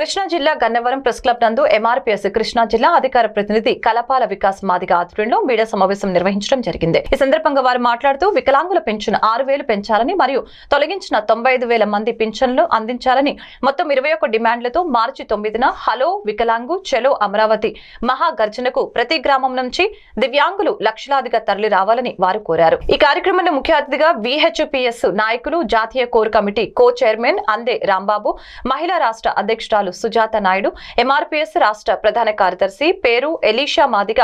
కృష్ణా జిల్లా Gannavaram press club నందు MRPS Krishna జిల్లా అధికార ప్రతినిధి కలపాల వికాస్ మాదిగ ఆధ్వర్యంలో మీడియా సమావేశం నిర్వహించడం జరిగింది. ఈ సందర్భంగా వారు మాట్లాడుతూ వికలాంగుల పెన్షన్ ఆరు వేలు పెంచాలని మరియు తొలగించిన తొంభై ఐదు వేల మంది పింఛన్లు అందించాలని మొత్తం ఇరవై ఒక్క డిమాండ్లతో మార్చి తొమ్మిదిన హలో వికలాంగు చెలో అమరావతి మహాగర్జనకు ప్రతి గ్రామం నుంచి దివ్యాంగులు లక్షలాదిగా తరలి రావాలని వారు కోరారు. ఈ కార్యక్రమంలో ముఖ్య అతిథిగా విహెచ్పిఎస్ నాయకులు జాతీయ కోర్ కమిటీ కో చైర్మన్ అందే రాంబాబు మహిళా రాష్ట్ర అధ్యక్షురాలు సుజాత నాయుడు ఎంఆర్పీఎస్ రాష్ట్ర ప్రధాన కార్యదర్శి పేరు ఎలీషా మాదిగ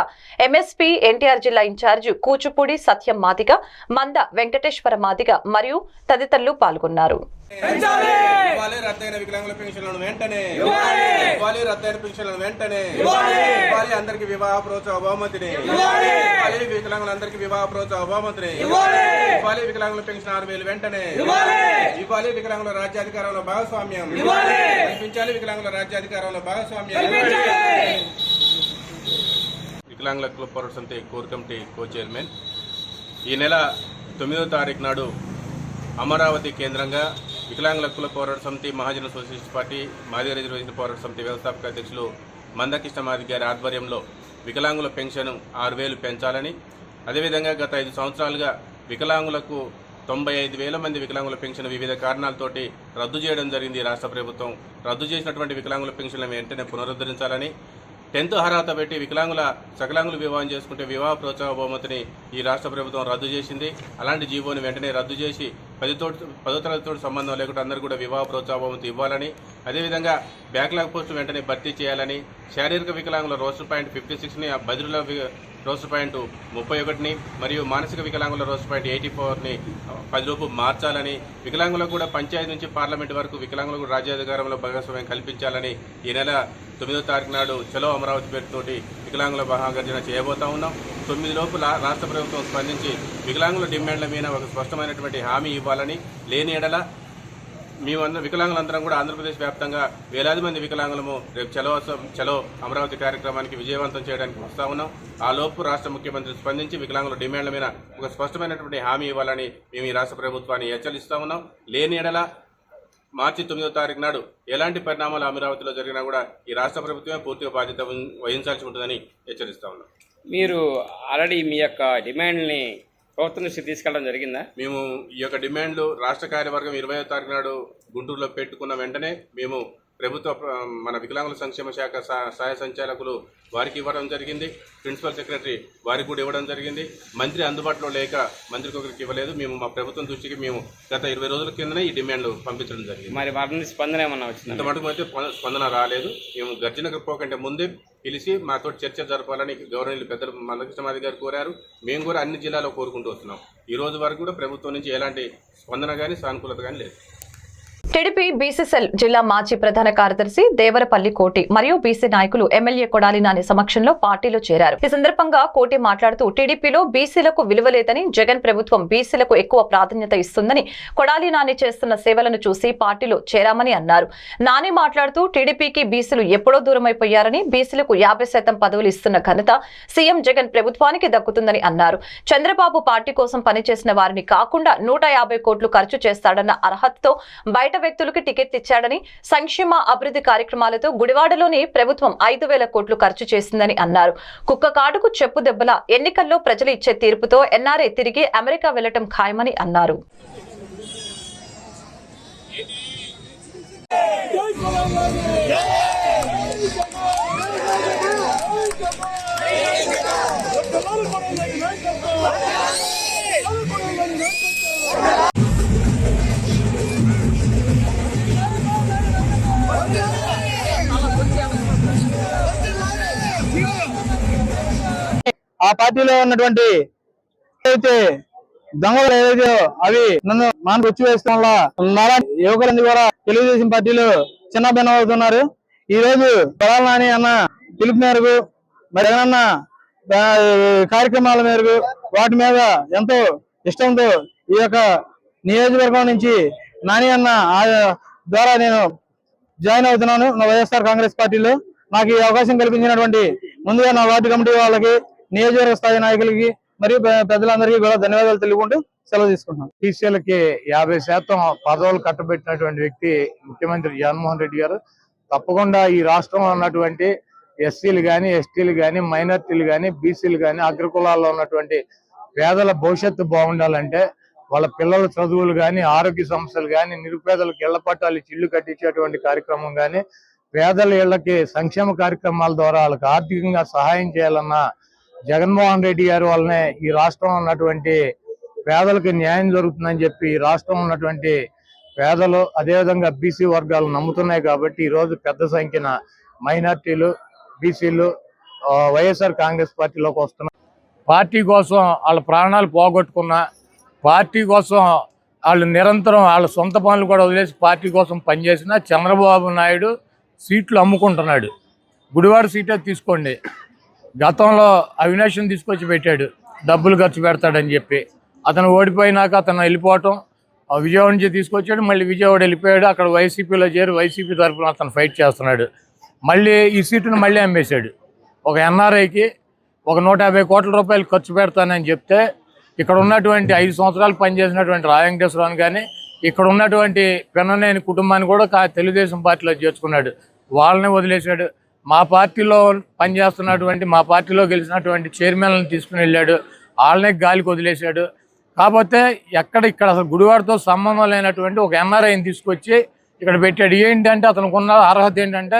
ఎంఎస్పీ ఎన్టీఆర్ జిల్లా ఇన్ఛార్జ్ కూచిపూడి సత్యం మాదిగ మంద వెంకటేశ్వర మాదిగ మరియు తదితరులు పాల్గొన్నారు. ఇవ్వాలి రద్దయిన వికలాంగుల పెన్షన్లను వెంటనే! ఇవ్వాలి! రద్దయిన పెన్షన్లను వెంటనే! ఇవ్వాలి! అందరికి వివాహ ప్రోత్సాహ బహుమతిని ఇవ్వాలి! వికలాంగులందరికీ వివాహ ప్రోత్సాహ బహుమతిని ఇవ్వాలి! వికలాంగుల పెన్షన్ ఆరు వేలు వెంటనే! ఇవ్వాలి! వికలాంగుల రాజ్యాధికారంలో భాగస్వామ్యం! కల్పించాలి వికలాంగుల రాజ్యాధికారంలో భాగస్వామ్యం! వికలాంగుల క్లబ్ పౌర సమితి కోర్ కమిటీ కో చైర్మన్ ఈ నెల తొమ్మిదో తారీఖు నాడు అమరావతి కేంద్రంగా వికలాంగుల హక్కుల పోరాట సమితి Mahajana socialist party Madiga reservation పోరాట సమితి వ్యవస్థాపక అధ్యక్షులు మందకృష్ణ మాది గారి ఆధ్వర్యంలో వికలాంగుల పెన్షన్ ఆరు వేలు పెంచాలని అదేవిధంగా గత ఐదు సంవత్సరాలుగా వికలాంగులకు తొంభై ఐదు వేల మంది వికలాంగుల పెన్షన్ వివిధ కారణాలతోటి రద్దు చేయడం జరిగింది రాష్ట్ర ప్రభుత్వం. రద్దు చేసినటువంటి వికలాంగుల పెన్షన్లను వెంటనే పునరుద్ధరించాలని టెన్త్ అర్హత పెట్టి వికలాంగుల సకలాంగులు వివాహం చేసుకుంటే వివాహ ప్రోత్సాహ బహుమతిని ఈ రాష్ట్ర ప్రభుత్వం రద్దు చేసింది. అలాంటి జీవోని వెంటనే రద్దు చేసి పదితో పదో తరగతితో సంబంధం లేకుండా అందరూ కూడా వివాహ ప్రోత్సాహం ఇవ్వాలని అదేవిధంగా బ్యాక్లాగ్ పోస్టు వెంటనే భర్తీ చేయాలని శారీరక వికలాంగుల రోస్టర్ పాయింట్ ఫిఫ్టీ సిక్స్ని బదిలీల రోస్టర్ పాయింట్ ముప్పై ఒకటిని మరియు మానసిక వికలాంగుల రోస్టర్ పాయింట్ ఎయిటీ ఫోర్ని పదిలోపు మార్చాలని వికలాంగులకు కూడా పంచాయతీ నుంచి పార్లమెంట్ వరకు వికలాంగులకు రాజ్యాధికారంలో భాగస్వామ్యం కల్పించాలని ఈ నెల తొమ్మిదో తారీఖు నాడు చలో అమరావతి పేరుతోటి వికలాంగుల మహాగర్జన చేయబోతా ఉన్నాం. తొమ్మిది లోపు లా- రాష్ట్ర ప్రభుత్వం స్పందించి వికలాంగుల డిమాండ్ల మీద ఒక స్పష్టమైనటువంటి హామీ ఇవ్వాలని లేని ఎడల మేమందరం వికలాంగులందరం కూడా ఆంధ్రప్రదేశ్ వ్యాప్తంగా వేలాది మంది వికలాంగులము రేపు చలో చలో అమరావతి కార్యక్రమానికి విజయవంతం చేయడానికి వస్తా ఉన్నాం. ఆ లోపు రాష్ట్ర ముఖ్యమంత్రి స్పందించి వికలాంగుల డిమాండ్ల మీద ఒక స్పష్టమైనటువంటి హామీ ఇవ్వాలని మేము ఈ రాష్ట్ర ప్రభుత్వాన్ని హెచ్చరిస్తా ఉన్నాం. లేని ఎడల మార్చి తొమ్మిదో తారీఖు నాడు ఎలాంటి పరిణామాలు అమరావతిలో జరిగినా కూడా ఈ రాష్ట్ర ప్రభుత్వమే పూర్తిగా బాధ్యత వహి- వహించాల్సి ఉంటుందని హెచ్చరిస్తా ఉన్నాం. మీరు ఆల్రెడీ మీ యొక్క డిమాండ్ని ప్రభుత్వం దృష్టికి తీసుకెళ్ళడం జరిగిందా? మేము ఈ యొక్క డిమాండ్లు రాష్ట్ర కార్యవర్గం ఇరవై తారీఖు నాడు గుంటూరులో పెట్టుకున్న వెంటనే మేము ప్రభుత్వ ప్ర- మన వికలాంగుల సంక్షేమ శాఖ సహ- సహాయ సంచాలకులు వారికి ఇవ్వడం జరిగింది. ప్రిన్సిపల్ సెక్రటరీ వారికి కూడా ఇవ్వడం జరిగింది. మంత్రి అందుబాటులో లేక మంత్రికి ఒకరికి ఇవ్వలేదు. మేము మా ప్రభుత్వం దృష్టికి మేము గత ఇరవై రోజుల కిందనే ఈ డిమాండ్లు పంపించడం జరిగింది. మరి వారి నుంచి స్పందన ఏమన్నా వచ్చిందా? ఇంత మటుకు అయితే స్పంద- స్పందన రాలేదు. మేము గర్జనకు పోకంటే ముందే పిలిచి మాతో చర్చ జరపాలని గౌరవనీయులు పెద్దలు మందకృష్ణమాది గారు కోరారు. మేము కూడా అన్ని జిల్లాలో కోరుకుంటూ వస్తున్నాం. ఈ రోజు వరకు కూడా ప్రభుత్వం నుంచి ఎలాంటి స్పందన కానీ సానుకూలత కానీ లేదు. టీడీపీ బీసీసెల్ జిల్లా మాజీ ప్రధాన కార్యదర్శి దేవరపల్లి కోటి మరియు బీసీ నాయకులు ఎమ్మెల్యే కొడాలి నాని సమక్షంలో పార్టీలో చేరారు. ఈ సందర్భంగా కోటి మాట్లాడుతూ టీడీపీలో బీసీలకు విలువ లేదని జగన్ ప్రభుత్వం బీసీలకు ఎక్కువ ప్రాధాన్యత ఇస్తుందని కొడాలి నాని చేస్తున్న సేవలను చూసి పార్టీలో చేరామని అన్నారు. నాని మాట్లాడుతూ టీడీపీకి బీసీలు ఎప్పుడో దూరమైపోయారని బీసీలకు యాభై శాతం పదవులు ఇస్తున్న ఘనత సీఎం జగన్ ప్రభుత్వానికి దక్కుతుందని అన్నారు. చంద్రబాబు పార్టీ కోసం పనిచేసిన వారిని కాకుండా నూట యాభై కోట్లు ఖర్చు చేస్తాడన్న అర్హతతో బయట వ్యక్తులకు టికెట్ ఇచ్చాడని సంక్షేమ అభివృద్ధి కార్యక్రమాలతో గుడివాడలోని ప్రభుత్వం ఐదు వేల కోట్లు ఖర్చు చేసిందని అన్నారు. కుక్క కాటుకు చెప్పు దెబ్బల ఎన్నికల్లో ప్రజలు ఇచ్చే తీర్పుతో ఎన్ఆర్ఏ తిరిగి అమెరికా వెళ్ళటం ఖాయమని అన్నారు. ఆ పార్టీలో ఉన్నటువంటి అయితే దొంగలు ఏదైతే అవి నన్ను మనం వచ్చి వేసుకోవడం నాలా యువకులందరూ కూడా తెలుగుదేశం పార్టీలో చిన్న భిన్నం అవుతున్నారు. ఈ రోజు బలాల నాని అన్న పిలుపు మేరకు మరి ఏమన్నా కార్యక్రమాల మేరకు వాటి మీద ఎంతో ఇష్టంతో ఈ యొక్క నియోజకవర్గం నుంచి నాని అన్న ఆ ద్వారా నేను జాయిన్ అవుతున్నాను. నా వైఎస్ఆర్ కాంగ్రెస్ పార్టీలో నాకు ఈ అవకాశం కల్పించినటువంటి ముందుగా నా వార్డు కమిటీ వాళ్ళకి నియోజకవర్గ స్థాయి నాయకులకి మరియు ప్రజలందరికీ పెద్దలందరికీ కూడా ధన్యవాదాలు తెలుపుకుంటూ సెలవు తీసుకుంటున్నాం. టీసీలకి యాభై శాతం పదవులు కట్టబెట్టినటువంటి వ్యక్తి ముఖ్యమంత్రి జగన్మోహన్ రెడ్డి గారు. తప్పకుండా ఈ రాష్ట్రంలో ఉన్నటువంటి ఎస్సీలు కానీ ఎస్టీలు కానీ మైనార్టీలు కానీ బీసీలు కానీ అగ్రకులాల్లో ఉన్నటువంటి పేదల భవిష్యత్తు బాగుండాలంటే వాళ్ళ పిల్లల చదువులు కానీ ఆరోగ్య సమస్యలు కానీ నిరుపేదలకు ఇళ్ళ పట్టాలు ఇల్లు కట్టించేటువంటి కార్యక్రమం కానీ పేదల ఇళ్ళకి సంక్షేమ కార్యక్రమాల ద్వారా వాళ్ళకి ఆర్థికంగా సహాయం చేయాలన్నా జగన్మోహన్ రెడ్డి గారి వల్లనే ఈ రాష్ట్రంలో ఉన్నటువంటి పేదలకు న్యాయం జరుగుతుందని చెప్పి ఈ రాష్ట్రంలో ఉన్నటువంటి పేదలు అదేవిధంగా బీసీ వర్గాలు నమ్ముతున్నాయి కాబట్టి ఈ రోజు పెద్ద సంఖ్యన మైనార్టీలు బీసీలు వైఎస్ఆర్ కాంగ్రెస్ పార్టీలోకి వస్తున్నారు పార్టీ కోసం వాళ్ళ ప్రాణాలు పోగొట్టుకున్న పార్టీ కోసం వాళ్ళు నిరంతరం వాళ్ళ సొంత పనులు కూడా వదిలేసి పార్టీ కోసం పనిచేసిన చంద్రబాబు నాయుడు సీట్లు అమ్ముకుంటున్నాడు. గుడివాడ సీటే తీసుకోండి. గతంలో అవినాష్ని తీసుకొచ్చి పెట్టాడు. డబ్బులు ఖర్చు పెడతాడని చెప్పి. అతను ఓడిపోయినాక అతను వెళ్ళిపోవటం. ఆ విజయవాడ నుంచి తీసుకొచ్చాడు. మళ్ళీ విజయవాడ వెళ్ళిపోయాడు. అక్కడ వైసీపీలో చేరి వైసీపీ తరఫున అతను ఫైట్ చేస్తున్నాడు. మళ్ళీ ఈ సీటును మళ్ళీ అమ్మేశాడు. ఒక ఎన్ఆర్ఐకి ఒక నూట యాభై కోట్ల రూపాయలు ఖర్చు పెడతానని చెప్తే ఇక్కడ ఉన్నటువంటి ఐదు సంవత్సరాలు పనిచేసినటువంటి రాయంకటేశ్వరరావు కానీ ఇక్కడ ఉన్నటువంటి పెన్ననేని కుటుంబాన్ని కూడా తెలుగుదేశం పార్టీలో చేర్చుకున్నాడు. వాళ్ళని వదిలేశాడు. మా పార్టీలో పనిచేస్తున్నటువంటి మా పార్టీలో గెలిచినటువంటి చైర్మన్లను తీసుకుని వెళ్ళాడు. వాళ్ళనే గాలికి వదిలేశాడు కాకపోతే ఎక్కడ ఇక్కడ అసలు గుడివాడతో సంబంధం లేనటువంటి ఒక ఎన్ఆర్ఐని తీసుకొచ్చి ఇక్కడ పెట్టాడు. ఏంటంటే అతనికి ఉన్న అర్హత ఏంటంటే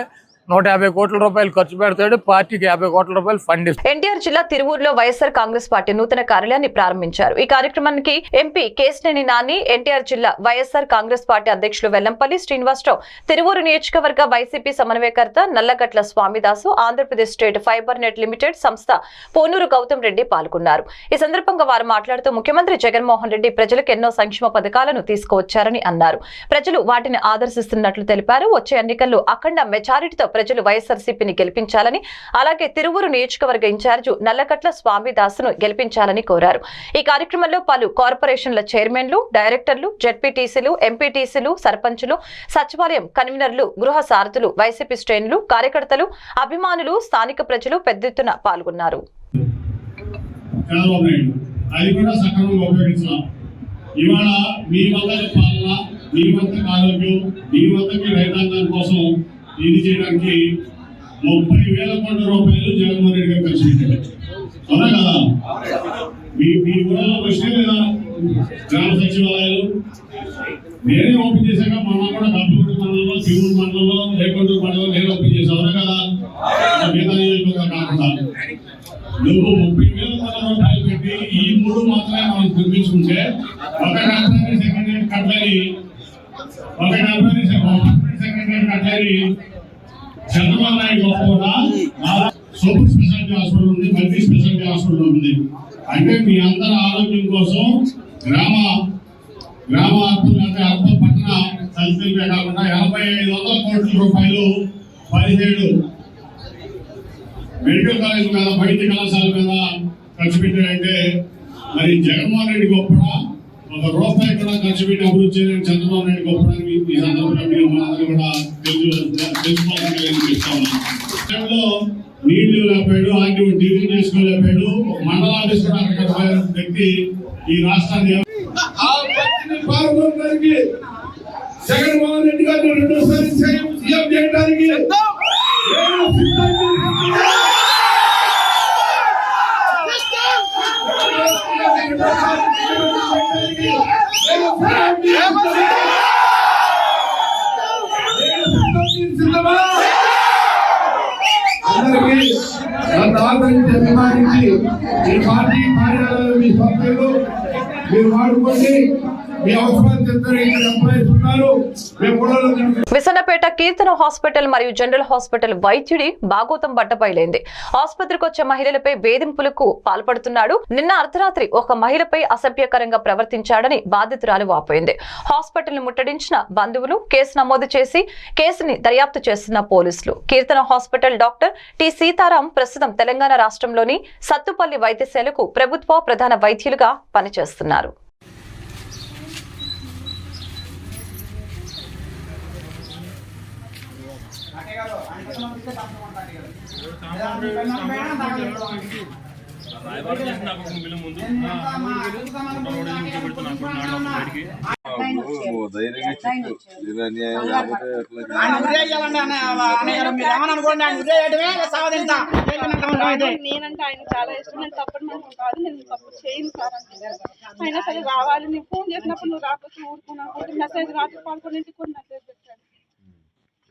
నూట యాభై కోట్ల రూపాయలు ఖర్చు పెడతాడు పార్టీకి యాభై కోట్ల రూపాయలు ఫండ్ ఇస్తాడు. ఎన్టీఆర్ జిల్లా తిరువూరులో వైఎస్ఆర్ కాంగ్రెస్ పార్టీ నూతన కార్యాలయాన్ని ప్రారంభించారు. ఈ కార్యక్రమానికి ఎంపీ కేశినేని నాని ఎన్టీఆర్ జిల్లా వైఎస్ఆర్ కాంగ్రెస్ పార్టీ అధ్యక్షులు వెల్లంపల్లి శ్రీనివాసరావు తిరువూరు నియోజకవర్గ వైసీపీ సమన్వయకర్త Nallagatla Swamidasu Andhra Pradesh State Fiber Net Limited సంస్థ పోనూరు గౌతమ్ రెడ్డి పాల్గొన్నారు. ఈ సందర్భంగా వారు మాట్లాడుతూ ముఖ్యమంత్రి జగన్మోహన్ రెడ్డి ప్రజలకు ఎన్నో సంక్షేమ పథకాలను తీసుకువచ్చారని అన్నారు. ప్రజలు వాటిని ఆదర్శిస్తున్నట్లు తెలిపారు. వచ్చే ఎన్నికల్లో అఖండ మెజారిటీతో ప్రజలు వైఎస్ఆర్సీపీని గెలిపించాలని అలాగే తిరువురు నియోజకవర్గ ఇన్ఛార్జు నల్లకట్ల స్వామిదాసును గెలిపించాలని కోరారు. ఈ కార్యక్రమంలో పలు కార్పొరేషన్ల చైర్మన్లు డైరెక్టర్లు జెడ్పీటీసీలు ఎంపీటీసీలు సర్పంచులు సచివాలయం కన్వీనర్లు గృహ సారథులు వైసీపీ శ్రేణులు కార్యకర్తలు అభిమానులు స్థానిక ప్రజలు పెద్ద ఎత్తున పాల్గొన్నారు. అది కూడా సక్రమంగా ఉపయోగించాం. ఇవాళ మీ వద్దకి పాలన మీ వద్దకి ఆరోగ్యం మీ వద్దకి రైతాంగం కోసం ఇది చేయడానికి ముప్పై వేల కోట్ల రూపాయలు జగన్మోహన్ రెడ్డి గారు ఖర్చు పెట్టారు. అవునా కదా? మీ మీ ఊళ్ళలో వచ్చినాయి లేదా? గ్రామ సచివాలయాలు? నేనే ఓపెన్ చేశాక మన కూడా కప్పుగుడి మండలంలో తిరుమల మండలంలో రేకొండూరు మండలంలో నేను ఓపెన్ చేశాను. అవునా కదా? మిగతా నియోజకవర్గాలు కాకుండా. నువ్వు ముప్పై వేల కోట్ల రూపాయలు పెట్టి ఈ మూడు మాత్రమే మనం నిర్మించుకుంటే ఒక కాంట్రాక్ట్ సెకండ్ హ్యాండ్ కట్టాలి. ఒక రాజధాని సెక్రటరీ కట్టాలి చంద్రబాబు నాయుడు గొప్పగా సూపర్ స్పెషాలిటీ హాస్పిటల్ ఉంది మల్టీ స్పెషాలిటీ హాస్పిటల్ ఉంది. అంటే మీ అందరి ఆరోగ్యం కోసం గ్రామ గ్రామ ఆసుపత్రి అంటే అర్బ పట్టణ తల్లిదండ్రులే కాకుండా ఎనభై ఐదు వందల కోట్ల రూపాయలు పదిహేడు మెడికల్ కాలేజ్ మీద వైద్య కళాశాల మీద ఖర్చు పెట్టారంటే మరి జగన్మోహన్ రెడ్డి గొప్పడా ఒక రూపాయి కూడా ఖర్చు పెట్టి అభివృద్ధి చేయడం చంద్రబాబు నాయుడు గొప్పడని ఈ సందర్భంగా మీరు మనందరూ కూడా తెలుసు తెలుసుకోవాలని నేను చెప్తా ఉన్నాను. విషయంలో నీళ్ళు లేపాడు ఆర్టీ డిగ్రీ చేసుకోలేపాడు మండల ఆఫీస్ కూడా అక్కడ పోయిన వ్యక్తి ఈ రాష్ట్రాన్ని ఆ వ్యక్తిని పాల్గొనడానికి జగన్మోహన్ రెడ్డి గారిని రెండోసారి సీఎం చేయడానికి ఈ పార్టీ కార్యాలయం మీ సభ్యులు మీరు వాడుకోండి విసన్నపేట కీర్తన హాస్పిటల్ మరియు జనరల్ హాస్పిటల్ వైద్యుడి భాగోతం బట్టపైలేంది ఆసుపత్రికి వచ్చే మహిళలపై వేధింపులకు పాల్పడుతున్నాడు. నిన్న అర్ధరాత్రి ఒక మహిళపై అసభ్యకరంగా ప్రవర్తించాడని బాధితురాలు వాపోయింది. హాస్పిటల్ ముట్టడించిన బంధువులు కేసు నమోదు చేసి కేసుని దర్యాప్తు చేస్తున్న పోలీసులు. Keerthana hospital doctor T Sitaram ప్రస్తుతం తెలంగాణ రాష్ట్రంలోని సత్తుపల్లి వైద్యశాలకు ప్రభుత్వ ప్రధాన వైద్యులుగా పనిచేస్తున్నారు నువ్వు ధైర్యంగా చెప్పు ఇది అన్యాయం లేకపోతే ఎట్లా ఆయన ఉరేయాలండి అన్న అన్నయ్య మీరు ఏమని అనుకోండి ఆయన ఉరేయడమే సావదింత నేనంటే ఆయన చాలా ఇష్టం. నేను తప్పుడు మనిషి కాదు నేను తప్పు చేయను సార్ అంటే అయినా సరే రావాలి. నేను ఫోన్ చేసినప్పుడు నువ్వు రాకపోతే ఊరుకున్నావు మెసేజ్ రాత్రి పడుకునేంటికి కూడా మెసేజ్ పెట్టాను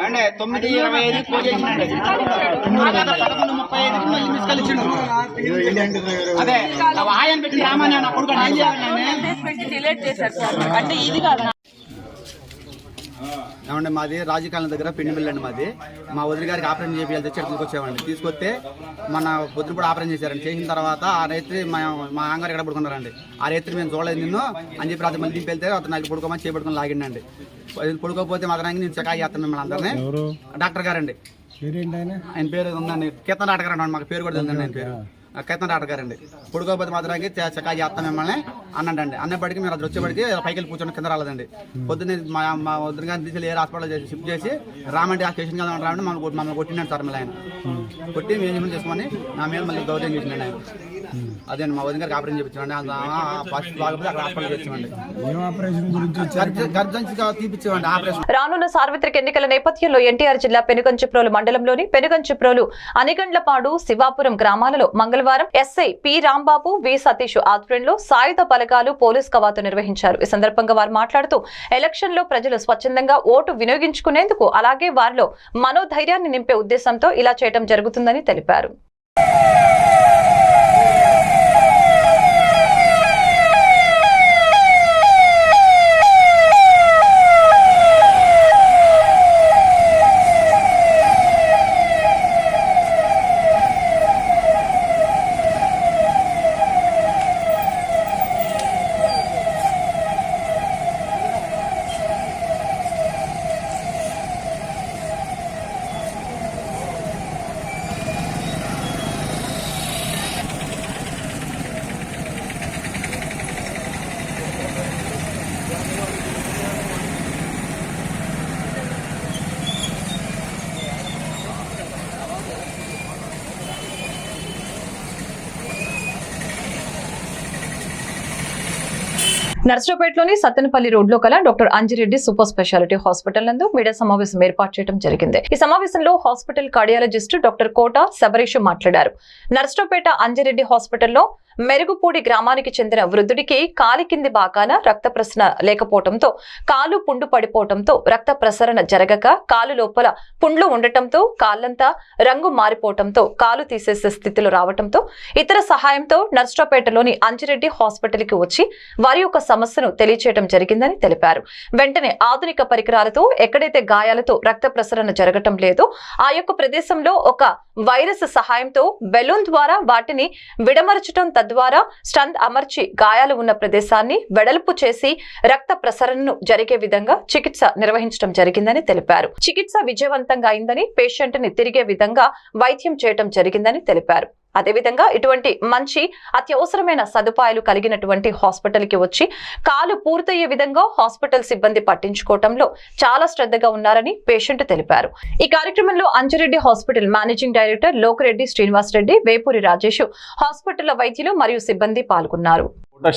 అంటే తొమ్మిది ఇరవై ఐదు పూజ చేసినండి పదకొండు ముప్పై ఐదు మళ్ళీ మిస్కల్ అదే ఆయన పెట్టి రామని నా కొడుకు డిలేట్ చేశారు అంటే ఇది కాదు? ఏమంటే మాది? రాజకాలం దగ్గర పిండిమిల్ అండి మాది. మా వదిలి గారికి ఆపరేషన్ చేయాలి తెచ్చి తీసుకొచ్చామండి తీసుకొస్తే మన పొద్దున కూడా ఆపరేషన్ చేశారండి. చేసిన తర్వాత ఆ రైతు మా మా ఆంగారు ఇక్కడ పడుకున్నారండి? ఆ రైతు మేము చూడలేదు నిన్ను అని చెప్పి అతను మళ్ళీ దింపి వెళ్తే అతను నాకు పడుకోమని చేపడుకొని లాగిండండి. పడుకోకపోతే మాత్రానికి నేను చెకాయి చేస్తాను మిమ్మల్ని అందరినీ. డాక్టర్ గారండి. ఆయన? పేరు ఉందండి. కీర్తన డాక్టర్ గారు మాకు పేరు కూడా తెలియదండి ఆయన పేరు. ఆ కీర్తన డాక్టర్ గారండి పడుకోకపోతే మాత్రానికి చెకాయి చేస్తాం మిమ్మల్ని అన్నాడండి అన్నప్పటికీ మీరు అది వచ్చేప్పటికి పైకి వెళ్ళి కూర్చొని కింద రాలేదండి. పొద్దున్నే మా మా వద్దు గారిని తీసుకెళ్ళి ఏ హాస్పిటల్ చేసి షిఫ్ట్ చేసి రామండి ఆ స్టేషన్ కదా రామండి మమ్మల్ని మమ్మల్ని కొట్టినాడు సార్ మళ్ళీ ఆయన. కొట్టి మేము చేసుకొని నా మీద మళ్ళీ దౌర్యం చేసినాడు ఆయన. అదే మా వదిన గారికి ఆపరేషన్ చేయించామండి ఫస్ట్ బాగపోతే అక్కడ హాస్పిటల్ ఆపరేషన్. రానున్న సార్వత్రిక ఎన్నికల నేపథ్యంలో ఎన్టీఆర్ జిల్లా పెనుగంచిప్రోలు మండలంలోని పెనుగంచిప్రోలు అనిగండ్లపాడు శివాపురం గ్రామాలలో మంగళవారం SI P Rambabu V Satish ఆధ్వర్యంలో సాయుధ బలగాలు పోలీస్ కవాతు నిర్వహించారు. ఈ సందర్భంగా వారు మాట్లాడుతూ ఎలక్షన్లో ప్రజలు స్వచ్ఛందంగా ఓటు వినియోగించుకునేందుకు అలాగే వారిలో మనోధైర్యాన్ని నింపే ఉద్దేశంతో ఇలా చేయడం జరుగుతుందని తెలిపారు. నర్సరావుపేటలోని సత్తెనపల్లి రోడ్లో కల doctor Anjireddy super speciality hospital నందు మీడియా సమావేశం ఏర్పాటు చేయడం జరిగింది. ఈ సమావేశంలో hospital cardiologist doctor Kota Sabarish మాట్లాడారు. నర్సరావుపేట అంజిరెడ్డి హాస్పిటల్లో మెరుగుపూడి గ్రామానికి చెందిన వృద్ధుడికి కాలి కింది భాగాన రక్త ప్రసరణ లేకపోవడంతో కాలు పుండు పడిపోవడంతో రక్త ప్రసరణ జరగక కాలు లోపల పుండ్లు ఉండటంతో కాళ్ళంతా రంగు మారిపోవటంతో కాలు తీసేసే స్థితిలో రావటంతో ఇతర సహాయంతో నర్సరావుపేటలోని అంజిరెడ్డి హాస్పిటల్కి వచ్చి వారి యొక్క సమస్యను తెలియచేయడం జరిగిందని తెలిపారు. వెంటనే ఆధునిక పరికరాలతో ఎక్కడైతే గాయాలతో రక్త ప్రసరణ జరగటం లేదో ఆ యొక్క ప్రదేశంలో ఒక వైరస్ సహాయంతో బెలూన్ ద్వారా వాటిని విడమరచటం తద్వారా స్టంత్ అమర్చి గాయాలు ఉన్న ప్రదేశాన్ని వెడల్పు చేసి రక్త ప్రసరణను జరిగే విధంగా చికిత్స నిర్వహించడం జరిగిందని తెలిపారు. చికిత్స విజయవంతంగా అయిందని పేషెంట్ని తిరిగే విధంగా వైద్యం చేయటం జరిగిందని తెలిపారు. అదేవిధంగా ఇటువంటి మంచి అత్యవసరమైన సదుపాయాలు కలిగినటువంటి హాస్పిటల్కి వచ్చి కాలు పూర్తయ్యే విధంగా హాస్పిటల్ సిబ్బంది పట్టించుకోవటంలో చాలా శ్రద్ధగా ఉన్నారని పేషెంట్ తెలిపారు. ఈ కార్యక్రమంలో Anjareddy hospital managing director Lokireddy Srinivas Reddy Vepuri Rajesh hospital వైద్యులు మరియు సిబ్బంది పాల్గొన్నారు.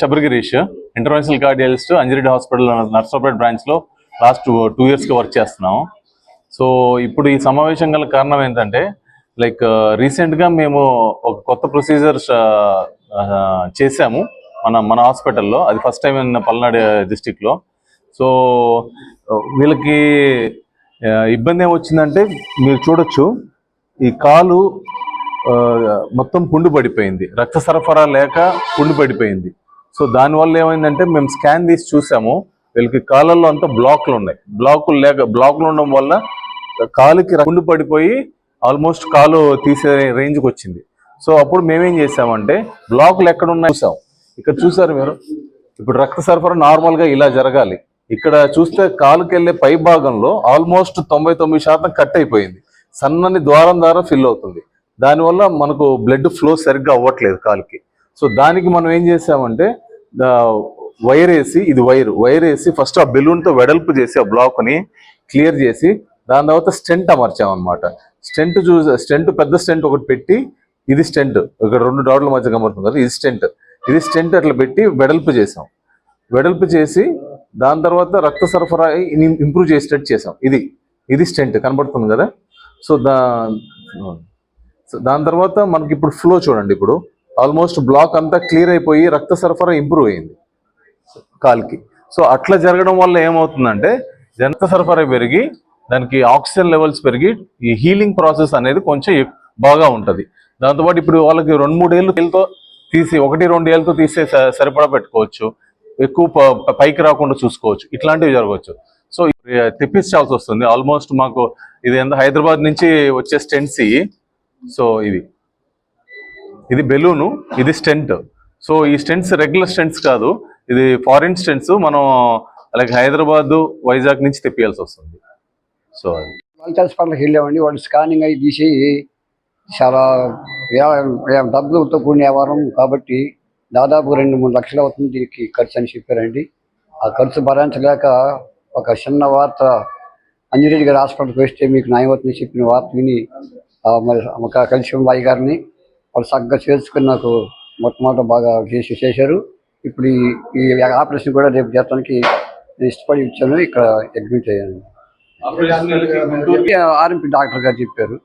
Sabarigirish international cardiologist Anjareddy hospital Narsapet బ్రాంచ్లో లాస్ట్ టూ ఇయర్స్గా వర్క్ చేస్తున్నాం సో ఇప్పుడు ఈ సమావేశం గల కారణం ఏంటంటే లైక్ రీసెంట్గా మేము ఒక కొత్త ప్రొసీజర్ చేసాము మన మన హాస్పిటల్లో. అది ఫస్ట్ టైం ఇన్ పల్నాడు డిస్టిక్లో. సో వీళ్ళకి ఇబ్బంది ఏమొచ్చిందంటే మీరు చూడొచ్చు ఈ కాలు మొత్తం పుండు పడిపోయింది. రక్త సరఫరా లేక పుండు పడిపోయింది. సో దానివల్ల ఏమైందంటే మేము స్కాన్ తీసి చూసాము. వీళ్ళకి కాళ్ళల్లో అంతా బ్లాక్లు ఉన్నాయి బ్లాకులు లేక బ్లాక్లు ఉండడం వల్ల కాలుకి పుండు పడిపోయి ఆల్మోస్ట్ కాలు తీసే రేంజ్కి వచ్చింది. సో అప్పుడు మేమేం చేసామంటే బ్లాకులు ఎక్కడ ఉన్నాయి చూసాం. ఇక్కడ చూసారు మీరు? ఇప్పుడు రక్త సరఫరా నార్మల్గా ఇలా జరగాలి. ఇక్కడ చూస్తే కాలుకి వెళ్ళే పై భాగంలో ఆల్మోస్ట్ తొంభై తొమ్మిది శాతం కట్ అయిపోయింది. సన్నని ద్వారం ద్వారా ఫిల్ అవుతుంది. దానివల్ల మనకు బ్లడ్ ఫ్లో సరిగ్గా అవ్వట్లేదు కాలుకి. సో దానికి మనం ఏం చేసామంటే వైర్ వేసి ఇది వైర్ వైర్ వేసి ఫస్ట్ ఆ బెలూన్తో వెడల్పు చేసి ఆ బ్లాక్ని క్లియర్ చేసి దాని తర్వాత స్టెంట్ అమర్చామన్నమాట. స్టెంట్ చూ స్టెంట్ పెద్ద స్టెంట్ ఒకటి పెట్టి ఇది స్టెంట్. ఇక్కడ రెండు డాట్ల మధ్య కనబడుతుంది కదా ఇది స్టెంట్. ఇది స్టెంట్ అట్లా పెట్టి వెడల్పు చేసాం. వెడల్పు చేసి దాని తర్వాత రక్త సరఫరా ఇంప్రూవ్ చేసేటట్టు చేసాం. ఇది ఇది స్టెంట్ కనబడుతుంది కదా. సో దా సో దాని తర్వాత మనకి ఇప్పుడు ఫ్లో చూడండి ఇప్పుడు. ఆల్మోస్ట్ బ్లాక్ అంతా క్లియర్ అయిపోయి రక్త సరఫరా ఇంప్రూవ్ అయింది కాల్కి. సో అట్లా జరగడం వల్ల ఏమవుతుందంటే రక్త సరఫరా పెరిగి దానికి ఆక్సిజన్ లెవెల్స్ పెరిగి ఈ హీలింగ్ ప్రాసెస్ అనేది కొంచెం బాగా ఉంటుంది. దాంతోపాటు ఇప్పుడు వాళ్ళకి రెండు మూడు ఏళ్ళు ఏళ్ళతో తీసి ఒకటి రెండు ఏళ్ళతో తీసే సరిపడా పెట్టుకోవచ్చు. ఎక్కువ ప- పైకి రాకుండా చూసుకోవచ్చు. ఇట్లాంటివి జరగవచ్చు. సో తెప్పించాల్సి వస్తుంది. ఆల్మోస్ట్ మాకు ఇది ఎంత హైదరాబాద్ నుంచి వచ్చే స్టెంట్స్ సో ఇది ఇది బెలూను ఇది స్టెంట్. సో ఈ స్టెంట్స్ రెగ్యులర్ స్టెంట్స్ కాదు. ఇది ఫారిన్ స్టెంట్స్. మనం అలాగే హైదరాబాద్ వైజాగ్ నుంచి తెప్పియాల్సి వస్తుంది. సో అది హెల్త్ హాస్పిటల్కి వెళ్ళామండి. వాళ్ళు స్కానింగ్ అవి తీసి చాలా డబ్బులతో కూడిన వ్యవహారం కాబట్టి దాదాపు రెండు మూడు లక్షలు అవుతుంది దీనికి ఖర్చు అని చెప్పారండి. ఆ ఖర్చు భరించలేక ఒక చిన్న వార్త అంజనీరెడ్డి గారి హాస్పిటల్కి వస్తే మీకు న్యాయం అవుతుందని చెప్పిన వార్త విని మరి ఒక కలిసి బాయి గారిని వాళ్ళు చక్కగా చేర్చుకుని నాకు మొట్టమొదట బాగా చేసి చేశారు. ఇప్పుడు ఈ ఆపరేషన్ కూడా రేపు చేయడానికి నేను ఇష్టపడి ఇచ్చాను ఇక్కడ అడ్మిట్ అయ్యాను. ఆర్ఎంపీ డాక్టర్ గారు చెప్పారు.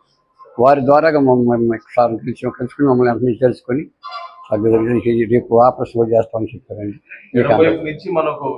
వారి ద్వారాగా మమ్మల్ని సార్ కలిసి కలుసుకుని మమ్మల్ని అన్ని తెలుసుకొని రేపు ఆపరేషన్ కూడా చేస్తామని చెప్పారండి. నుంచి మనకు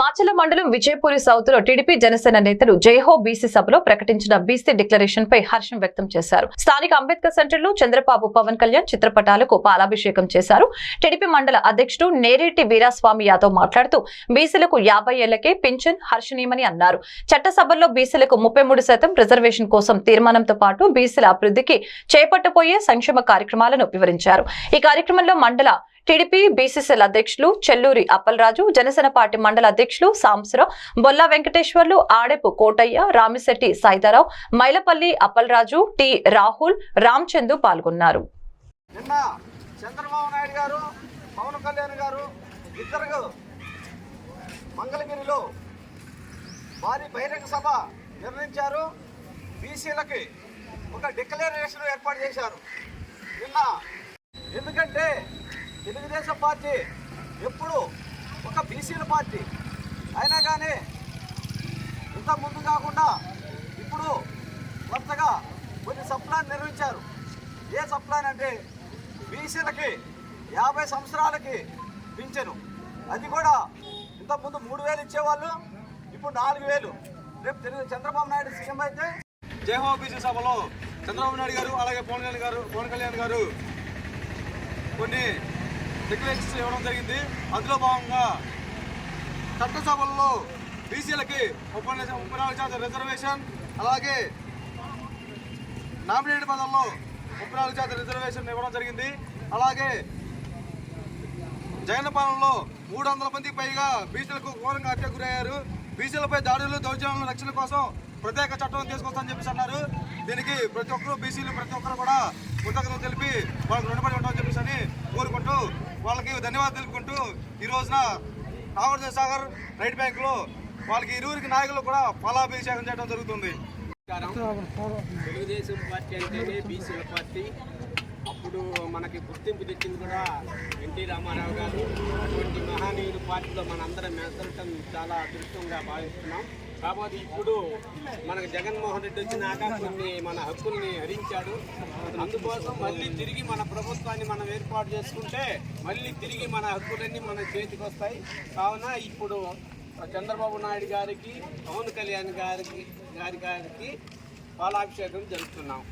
మాచల మండలం విజయపూరి సౌత్లో టీడీపీ జనసేన నేతలు జైహో బీసీ సభలో ప్రకటించిన బీసీ డిక్లరేషన్ పై హర్షం వ్యక్తం చేశారు. స్థానిక అంబేద్కర్ సెంటర్లో చంద్రబాబు పవన్ కళ్యాణ్ చిత్రపటాలకు పాలాభిషేకం చేశారు. టీడీపీ మండల అధ్యక్షుడు నేరేటి వీరాస్వామి యాదవ్ మాట్లాడుతూ బీసీలకు యాభై ఏళ్ళకే పింఛన్ హర్షణీయమని అన్నారు. చట్టసభల్లో బీసీలకు ముప్పై మూడు శాతం రిజర్వేషన్ కోసం తీర్మానంతో పాటు బీసీల అభివృద్ధికి చేపట్టబోయే సంక్షేమ కార్యక్రమాలను వివరించారు. ఈ ఈ కార్యక్రమంలో మండల టీడీపీ బీసీసీఎల్ అధ్యక్షులు చెల్లూరి అప్పలరాజు జనసేన పార్టీ మండల అధ్యక్షులు సాంబశివరావు బొల్లా వెంకటేశ్వర్లు ఆడెపు కోటయ్య రామిశెట్టి సాయితారావు మైలపల్లి అప్పలరాజు టి రాహుల్ రామ్చందు పాల్గొన్నారు. నిన్న చంద్రబాబు నాయుడు గారు పవన్ కళ్యాణ్ గారు ఇద్దరు మంగళగిరిలో బహిరంగ సభ నిర్ణయించారు బీసీలకి ఒక డిక్లరేషన్ ఏర్పాటు చేశారు. నిన్న ఎందుకంటే తెలుగుదేశం పార్టీ ఎప్పుడు ఒక బీసీల పార్టీ. అయినా కానీ ఇంత ముందు కాకుండా ఇప్పుడు కొత్తగా కొన్ని సప్లాన్ నిర్వహించారు ఏ సప్లాన్ అంటే బీసీలకి యాభై సంవత్సరాలకి పింఛను. అది కూడా ఇంతకుముందు మూడు వేలు ఇచ్చేవాళ్ళు ఇప్పుడు నాలుగు వేలు. రేపు తెలుగు చంద్రబాబు నాయుడు సీఎం అయితే జయహో బీసీ సభలో చంద్రబాబు నాయుడు గారు అలాగే పవన్ కళ్యాణ్ గారు పవన్ కళ్యాణ్ గారు కొన్ని డిక్లరేషన్స్ ఇవ్వడం జరిగింది. అందులో భాగంగా చట్టసభల్లో బీసీలకి ముప్పై ముప్పై నాలుగు శాతం రిజర్వేషన్ అలాగే నామినేటెడ్ పదంలో ముప్పై నాలుగు శాతం రిజర్వేషన్ ఇవ్వడం జరిగింది. అలాగే జగన్ పాలనలో మూడు వందల మందికి పైగా బీసీలకు ఘోరంగా హత్య గురయ్యారు. బీసీలపై దాడులు దౌర్జన్యాల రక్షణ కోసం ప్రత్యేక చట్టం తీసుకొస్తామని చెప్పేసి అన్నారు. దీనికి ప్రతి ఒక్కరు బీసీలు ప్రతి ఒక్కరు కూడా కృతజ్ఞతలు తెలిపి వాళ్ళకి రుణపడి ఉంటామని చెప్పేసి అని కోరుకుంటూ వాళ్ళకి ధన్యవాదాలు తెలుపుకుంటూ ఈ రోజున నాగార్జున సాగర్ రైట్ బ్యాంకులో వాళ్ళకి ఇరువురికి నాయకులు కూడా ఫలాభిషేకం చేయడం జరుగుతుంది. తెలుగుదేశం పార్టీ అంటేనే బీసీల పార్టీ. అప్పుడు మనకి గుర్తింపు తెచ్చింది కూడా ఎన్టీ రామారావు గారు. అటువంటి మహానీయుడు పార్టీలో మనందరం మెదలటం చాలా అదృష్టంగా భావిస్తున్నాం. కాకపోతే ఇప్పుడు మనకు జగన్మోహన్ రెడ్డి వచ్చినాక కొన్ని మన హక్కుల్ని హరించాడు. అందుకోసం మళ్ళీ తిరిగి మన ప్రభుత్వాన్ని మనం ఏర్పాటు చేసుకుంటే మళ్ళీ తిరిగి మన హక్కులన్నీ మన చేతికి వస్తాయి. కావున ఇప్పుడు చంద్రబాబు నాయుడు గారికి పవన్ కళ్యాణ్ గారికి గారి గారికి పాలాభిషేకం జరుపుతున్నాం.